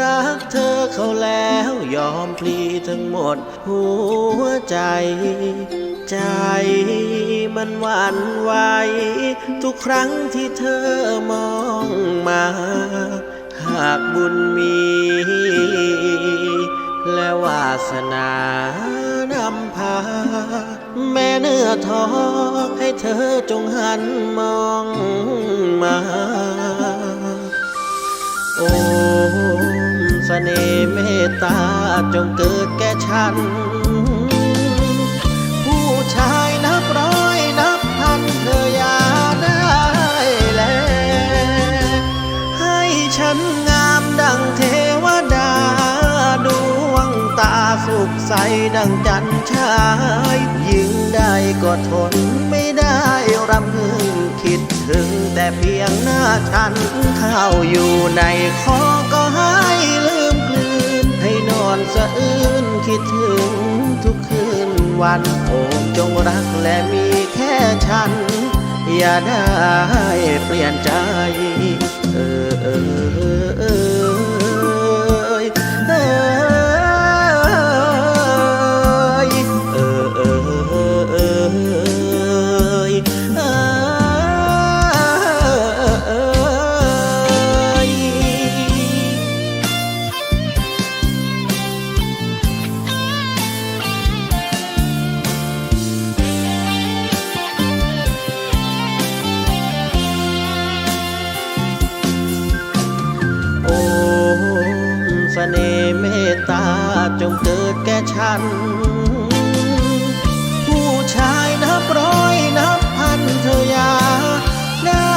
รักเธอเขาแล้วยอมพลีทั้งหมดหัวใจ ใจมันหวั่นไหวทุกครั้งที่เธอมองมา หากบุญมี และวาสนานำพา แม่เนื้อทองให้เธอจงหันมองมาโอ้ สน่ห์เมตตาจงเกิดแก่ฉัน ผู้ชายนับร้อยนับพันเธออย่าได้แล ให้ฉันงามดังเทวดา ดวงตาสุขใสดังจันชายยิ่งได้ก็ทนไม่ได้รำพึงคิดถึงแต่เพียงหน้าฉันเข้าอยู่ในคอก็ให้ สะอื้นคิดถึงทุกคืนวันโอ้จงรักและมีแค่ฉัน อย่าได้เปลี่ยนใจ เออเออเออ จงเกิดแก่ฉัน ผู้ชายนับร้อยนับพันเธออย่าได้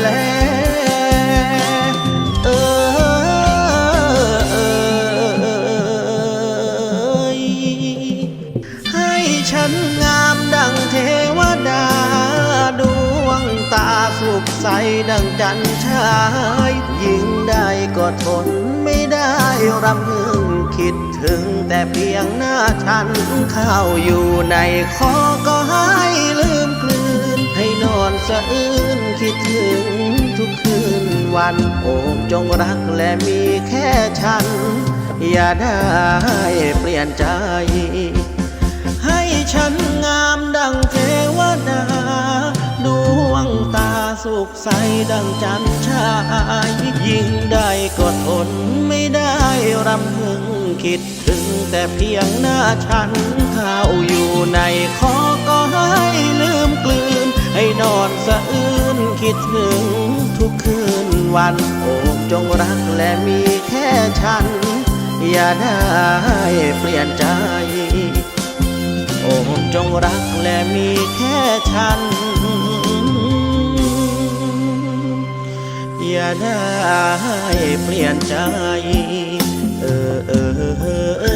แลเออเออให้ฉันงามดังเทวดาดวงตาสุขใสดังจันทร์ชายยิ่งได้ก็ทนไม่ได้ รำพึงคิดถึงแต่เพียงหน้าฉันข้าวอยู่ในคอก็ให้ลืมกลืน ให้นอนสะอื้นคิดถึงทุกคืนวันโอ้จงรักและมีแค่ฉัน อย่าได้เปลี่ยนใจ ให้ฉันงามดังเทวดา สุขใสดังจันชายยิ่งได้ก็ทนไม่ได้รำพึงคิดถึงแต่เพียงหน้าฉันข้าวอยู่ในคอก็ให้ลืมกลืน ให้นอนสะอื้นคิดถึงทุกคืนวันโอ้จงรักและมีแค่ฉัน อย่าได้เปลี่ยนใจโอ้จงรักและมีแค่ฉัน ได้เปลี่ยนใจ เออเออเออ